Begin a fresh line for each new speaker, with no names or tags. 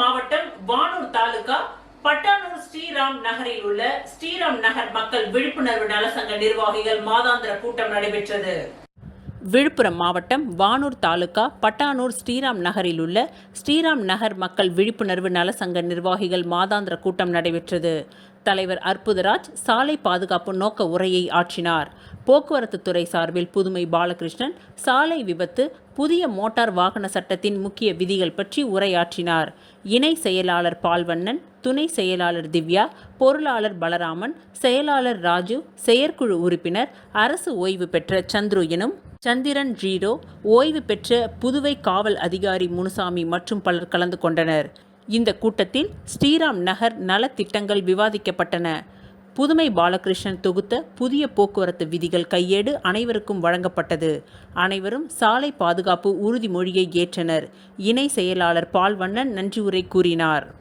மாவட்டம் வானூர் தாலுகா பட்டானூர் ஸ்ரீராம் நகரில் உள்ள ஸ்ரீராம் நகர் மக்கள் விழிப்புணர்வு நலசங்க நிர்வாகிகள் மாதாந்திர கூட்டம் நடைபெற்றது. விழுப்புரம் மாவட்டம் வானூர் தாலுகா பட்டானூர் ஸ்ரீராம் நகரில் உள்ள ஸ்ரீராம் நகர் மக்கள் விழிப்புணர்வு நலசங்க நிர்வாகிகள் மாதாந்திர கூட்டம் நடைபெற்றது. தலைவர் அற்புதராஜ் சாலை பாதுகாப்பு நோக்க உரையை ஆற்றினார். போக்குவரத்து துறை சார்பில் புதுமை பாலகிருஷ்ணன் சாலை விபத்து புதிய மோட்டார் வாகன சட்டத்தின் முக்கிய விதிகள் பற்றி உரையாற்றினார். இணை செயலாளர் பால்வண்ணன் துணை செயலாளர் திவ்யா பொருளாளர் பலராமன் செயலாளர் ராஜு செயற்குழு உறுப்பினர் அரசு ஓய்வு பெற்ற சந்துரு எனும் சந்திரன் ஜீரோ ஓய்வு பெற்ற புதுவை காவல் அதிகாரி முனுசாமி மற்றும் பலர் கலந்து கொண்டனர். இந்த கூட்டத்தில் ஸ்ரீராம் நகர் நலத்திட்டங்கள் விவாதிக்கப்பட்டன. புதுமை பாலகிருஷ்ணன் தொகுத்த புதிய போக்குவரத்து விதிகள் கையேடு அனைவருக்கும் வழங்கப்பட்டது. அனைவரும் சாலை பாதுகாப்பு உறுதிமொழியை ஏற்றனர். இணை செயலாளர் பால்வண்ணன் நன்றி உரை கூறினார்.